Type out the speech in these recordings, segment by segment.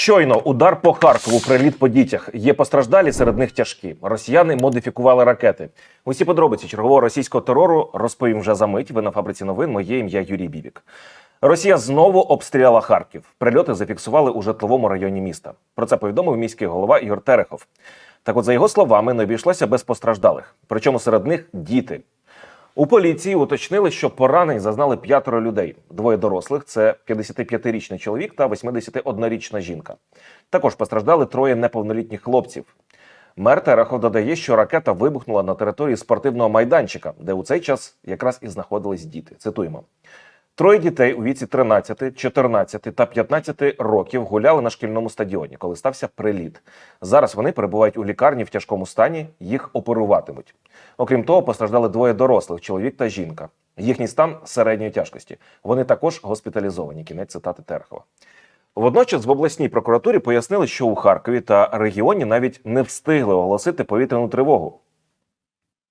Щойно удар по Харкову, приліт по дітях. Є постраждалі, серед них тяжкі. Росіяни модифікували ракети. Усі подробиці чергового російського терору розповім вже за мить. Ви на фабриці новин. Моє ім'я Юрій Бібік. Росія знову обстріляла Харків. Прильоти зафіксували у житловому районі міста. Про це повідомив міський голова Ігор Терехов. Так, от, за його словами, не обійшлося без постраждалих. Причому серед них діти. У поліції уточнили, що поранень зазнали п'ятеро людей. Двоє дорослих це 55-річний чоловік та 81-річна жінка. Також постраждали троє неповнолітніх хлопців. Мер Терехов додає, що ракета вибухнула на території спортивного майданчика, де у цей час якраз і знаходились діти. Цитуємо. Троє дітей у віці 13, 14 та 15 років гуляли на шкільному стадіоні, коли стався приліт. Зараз вони перебувають у лікарні в тяжкому стані, їх оперуватимуть. Окрім того, постраждали двоє дорослих чоловік та жінка. Їхній стан середньої тяжкості. Вони також госпіталізовані. Кінець цитати Терехова. Водночас в обласній прокуратурі пояснили, що у Харкові та регіоні навіть не встигли оголосити повітряну тривогу.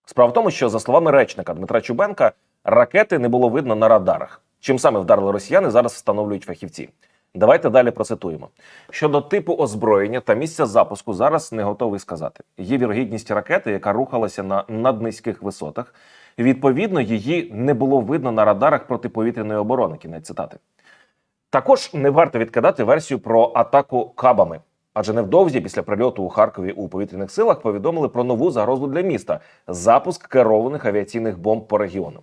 Справа в тому, що за словами речника Дмитра Чубенка, ракети не було видно на радарах. Чим саме вдарили росіяни, зараз встановлюють фахівці. Давайте далі процитуємо. Щодо типу озброєння та місця запуску зараз не готовий сказати. Є вірогідність ракети, яка рухалася на наднизьких висотах. Відповідно, її не було видно на радарах протиповітряної оборони. Кінець цитати. Також не варто відкидати версію про атаку кабами. Адже невдовзі після прильоту у Харкові у повітряних силах повідомили про нову загрозу для міста запуск керованих авіаційних бомб по регіону.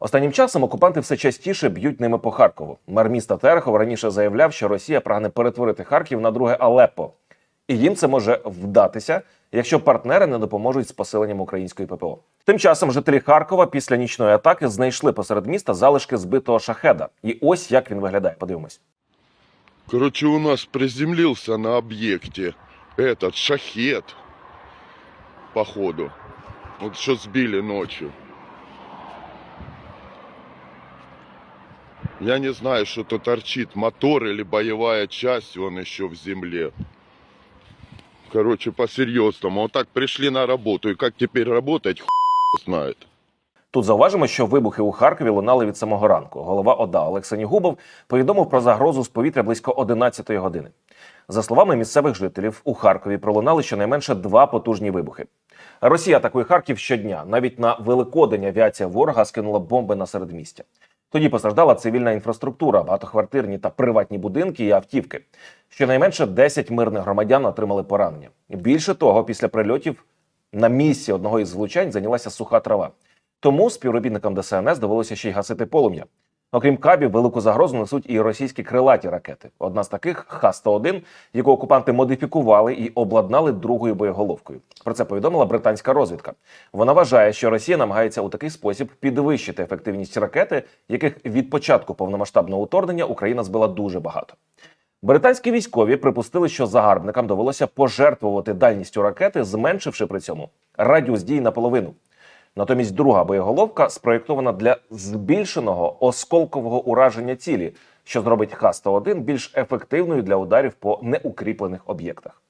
Останнім часом окупанти все частіше б'ють ними по Харкову. Мер міста Терехов раніше заявляв, що Росія прагне перетворити Харків на друге Алеппо. І їм це може вдатися, якщо партнери не допоможуть з посиленням української ППО. Тим часом жителі Харкова після нічної атаки знайшли посеред міста залишки збитого шахеда. І ось як він виглядає. Подивимось. Короче, у нас приземлился на объекте этот шахет, походу. Вот что сбили ночью. Я не знаю, что то торчит, мотор или боевая часть, он еще в земле. Короче, по-серьезному. Вот так пришли на работу, и как теперь работать, хуй знает. Тут зауважимо, що вибухи у Харкові лунали від самого ранку. Голова ОДА Олексій Нігубов повідомив про загрозу з повітря близько 11 години. За словами місцевих жителів, у Харкові пролунали щонайменше два потужні вибухи. Росія атакує Харків щодня. Навіть на Великодень авіація ворога скинула бомби на середмістя. Тоді постраждала цивільна інфраструктура, багатоквартирні та приватні будинки і автівки. Щонайменше 10 мирних громадян отримали поранення. Більше того, після прильотів на місці одного із влучань зайнялася суха трава. Тому співробітникам ДСНС довелося ще й гасити полум'я. Окрім кабів, велику загрозу несуть і російські крилаті ракети. Одна з таких Х-101, яку окупанти модифікували і обладнали другою боєголовкою. Про це повідомила британська розвідка. Вона вважає, що Росія намагається у такий спосіб підвищити ефективність ракети, яких від початку повномасштабного вторгнення Україна збила дуже багато. Британські військові припустили, що загарбникам довелося пожертвувати дальністю ракети, зменшивши при цьому радіус дії наполовину. Натомість друга боєголовка спроєктована для збільшеного осколкового ураження цілі, що зробить Х-101 більш ефективною для ударів по неукріплених об'єктах.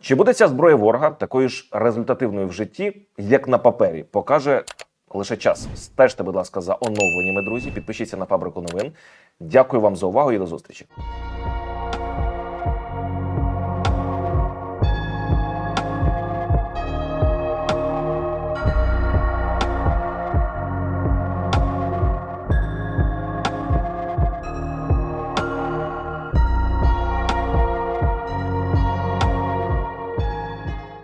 Чи буде ця зброя ворога такою ж результативною в житті, як на папері, покаже лише час. Стежте, будь ласка, за оновленнями, друзі. Підпишіться на фабрику новин. Дякую вам за увагу і до зустрічі.